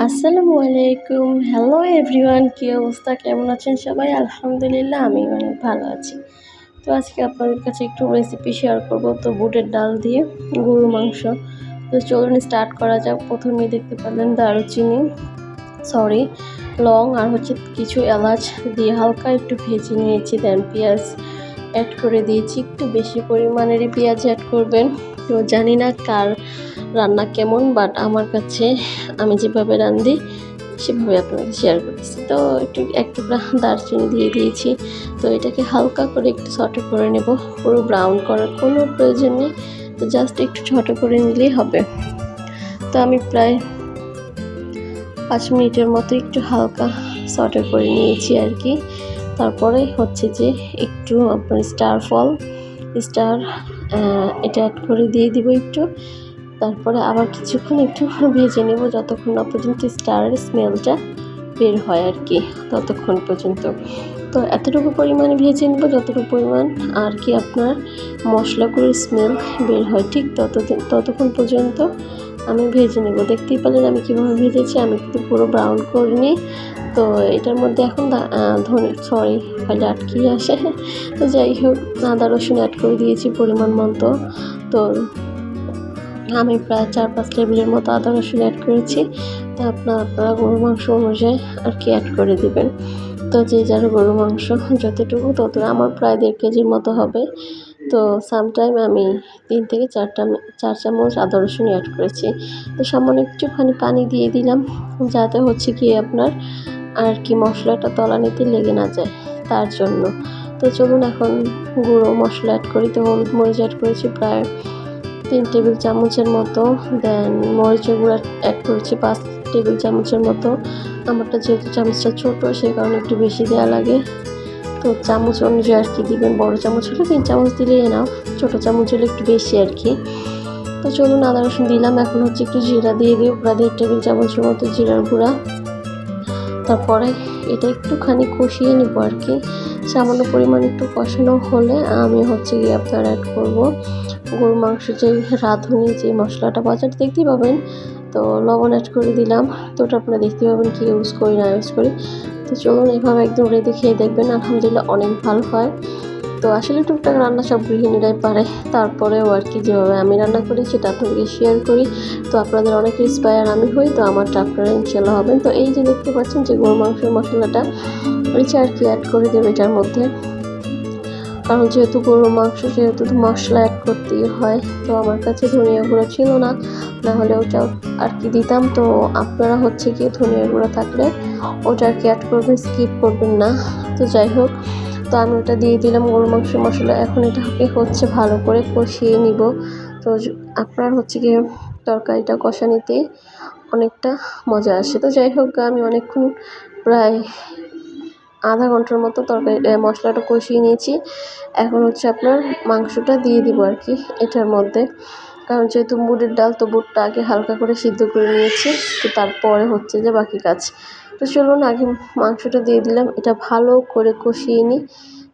আসসালামু আলাইকুম। Hello everyone কী অবস্থা? কেমন আছেন সবাই? আলহামদুলিল্লাহ, আমি অনেক ভালো আছি। তো আজকে আপনাদের কাছে একটু রেসিপি শেয়ার করব, তো বুটের ডাল দিয়ে গরুর মাংস। তো চলুন স্টার্ট করা যাক। প্রথমেই দেখতে পেলেন দারুচিনি সরি লং, আর হচ্ছে কিছু এলাচ দিয়ে হালকা একটু ভেজে নিয়েছি দেন পেঁয়াজ অ্যাড করে দিয়েছি। একটু বেশি পরিমাণেরই পেঁয়াজ অ্যাড করবেন। তো জানি না কার রান্না কেমন বাট আমার কাছে আমি যেভাবে রান্ধি, সেভাবে আপনাদের শেয়ার করতেছি। তো একটু এক টুকরা দারচিনি দিয়ে দিয়েছি। তো এটাকে হালকা করে একটু ছোটো করে নেব। পুরো ব্রাউন করার কোনো প্রয়োজন নেই। তো জাস্ট একটু ছোটো করে নিলেই হবে। তো আমি প্রায় পাঁচ মিনিটের মতো একটু হালকা সটে করে নিয়েছি আর কি। তারপরে হচ্ছে যে একটু আপনার স্টার ফল স্টার এটা অ্যাড করে দিয়ে দিব একটু। তারপরে আবার কিছুক্ষণ একটু ভেজে নেব যতক্ষণ না পর্যন্ত স্টারের স্মেলটা বের হয় আর কি, ততক্ষণ পর্যন্ত। তো এতটুকু পরিমাণে ভেজে নেব, যতটুকু পরিমাণ আর কি আপনার মশলাগুলোর স্মেল বের হয়, ঠিক ততদিন ততক্ষণ পর্যন্ত আমি ভেজে নেব। দেখতেই পেলেন আমি কীভাবে ভেজেছি, আমি কিন্তু পুরো ব্রাউন করিনি। তো এটার মধ্যে এখন ধনে সরি খালি আটকিয়ে আসে। তো যাই হোক, আদা রসুন অ্যাড করে দিয়েছি পরিমাণ মতো। তো আমি প্রায় চার পাঁচ টেবিলের মতো আদা রসুন অ্যাড করেছি। তো আপনার আপনারা গরু মাংস অনুযায়ী আর কি অ্যাড করে দেবেন। তো যে যার গরু মাংস, যতটুকু তত আমার প্রায় দেড় কেজির মতো হবে। তো সামটাইম আমি তিন থেকে চারটা চার চামচ আদা রসুন অ্যাড করেছি। তো সামান্য একটুখানি পানি দিয়ে দিলাম, যাতে হচ্ছে কি আপনার আর কি মশলাটা তলানিতে লেগে না যায় তার জন্য। তো চলুন এখন গুঁড়ো মশলা অ্যাড করি। তো হলুদ মরিচ অ্যাড করেছি প্রায় তিন টেবিল চামচের মতো। দেন মরিচের গুঁড়া অ্যাড করেছি পাঁচ টেবিল চামচের মতো। আমারটা যেহেতু চামচটা ছোটো সেই কারণে একটু বেশি দেওয়া লাগে। তো চামচ অনুযায়ী আর কি দিবেন, বড়ো চামচ হলে তিন চামচ দিলেই নাও ছোটো চামচ হলে একটু বেশি আর কি। তো চলুন আদা, রসুন দিলাম, এখন হচ্ছে একটু জিরা দিয়ে দিই প্রায় দেড় টেবিল চামচের মতো জিরার গুঁড়া। তারপরে এটা একটুখানি কষিয়ে নিব আর কি। সামান্য পরিমাণ একটু কষানো হলে আমি হচ্ছে গিয়ে আপনার অ্যাড করব। গরুর মাংস যে রাঁধুনি, যে মশলাটা বাজার দেখতেই পাবেন তো লবণ অ্যাড করে দিলাম। তো ওটা আপনারা দেখতে পাবেন কী ইউজ করি, না ইউজ করি। তো চলুন এইভাবে একদম রেডি খেয়ে দেখবেন। আলহামদুলিল্লাহ অনেক ভালো হয়। তো আসলে টুকটাক রান্না সব গৃহিণীরাই পারে। তারপরেও আর কি যেভাবে আমি রান্না করি, সেটা আপনাদেরকে শেয়ার করি। তো আপনাদের অনেক ইন্সপায়ার আমি হই, তো আমারটা আপনারা ইনশাল্লাহ হবেন। তো এই যে দেখতে পাচ্ছেন যে গরু মাংসের মশলাটা এটা আর কি অ্যাড করে দেবে এটার মধ্যে। কারণ যেহেতু গরুর মাংস যেহেতু মশলা অ্যাড করতেই হয়। তো আমার কাছে ধনিয়া গুঁড়ো ছিল না না হলে ওটা আর কি দিতাম, তো আপনারা হচ্ছে গিয়ে ধনিয়া গুঁড়ো থাকলে ওটা আর কি অ্যাড করবেন স্কিপ করবেন না। তো যাই হোক, তো আমি ওটা দিয়ে দিলাম গরু মাংস মশলা। এখন এটাকে হচ্ছে ভালো করে কষিয়ে নিব। তো আপনার হচ্ছে গিয়ে তরকারিটা কষা নিতে অনেকটা মজা আসে। তো যাই হোক, আমি অনেকক্ষণ প্রায় আধা ঘণ্টার মতো তরকারি মশলাটা কষিয়ে নিয়েছি। এখন হচ্ছে আপনার মাংসটা দিয়ে দিব আর কি, এটার মধ্যে। কারণ যেহেতু বুটের ডাল তো বুটটা আগে হালকা করে সিদ্ধ করে নিয়েছি, তো তারপরে হচ্ছে যে বাকি কাজ। তো চলুন, আগে মাংসটা দিয়ে দিলাম, এটা ভালো করে কষিয়ে নিই।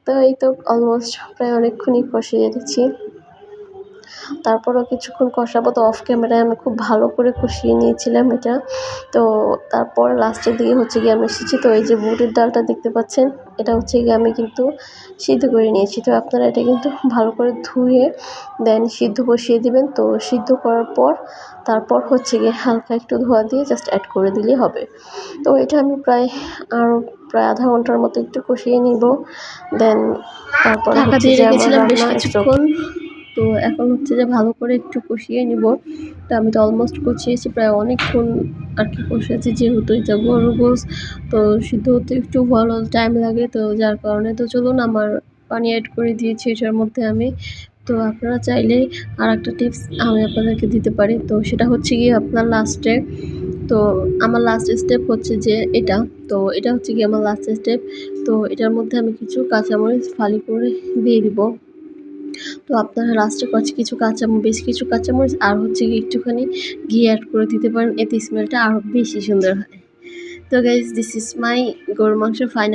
তো এই তো অলমোস্ট প্রায় অনেকক্ষণই কষিয়ে দিচ্ছি তারপরও কিছুক্ষণ কষাবো। তো অফ ক্যামেরায় আমি খুব ভালো করে কষিয়ে নিয়েছিলাম এটা। তো তারপর লাস্টের দিকে হচ্ছে গিয়ে আমি এসেছি। তো এই যে বুটের ডালটা দেখতে পাচ্ছেন এটা হচ্ছে গিয়ে আমি কিন্তু সিদ্ধ করে নিয়েছি। তো আপনারা এটা কিন্তু ভালো করে ধুয়ে দেন সিদ্ধ বসিয়ে দিবেন। তো সিদ্ধ করার পর তারপর হচ্ছে গিয়ে হালকা একটু ধোয়া দিয়ে জাস্ট অ্যাড করে দিলেই হবে। তো এটা আমি প্রায় আরও প্রায় আধা ঘণ্টার মতো একটু কষিয়ে নিব। দেন তারপর ঢাকা দিয়ে রেখেছিলাম বেশ কিছুক্ষণ। তো এখন হচ্ছে যে ভালো করে একটু কষিয়ে নিব। তো আমি তো অলমোস্ট কষিয়েছি, প্রায় অনেকক্ষণ আর কি কষিয়েছি যেহেতু এটা গরু গোস তো সিদ্ধ হতে একটু ভালো টাইম লাগে, তো যার কারণে তো চলুন আমার পানি অ্যাড করে দিয়েছি এটার মধ্যে আমি। তো আপনারা চাইলে আর একটা টিপস আমি আপনাদেরকে দিতে পারি। তো সেটা হচ্ছে গিয়ে আপনার লাস্টে তো আমার লাস্ট স্টেপ হচ্ছে যে এটা। তো এটা হচ্ছে গিয়ে আমার লাস্ট স্টেপ তো এটার মধ্যে আমি কিছু কাঁচামরিচ ফালি করে দিয়ে দিব। তো আপনারা লাস্টে কাছে কিছু কাঁচা বেশ কিছু কাঁচামরিচ আর হচ্ছে একটুখানি ঘি অ্যাড করে দিতে পারেন, এতে স্মেলটা আরও বেশি সুন্দর হয়। তো গাইজ দিস ইজ মাই গরুর মাংস ফাইনাল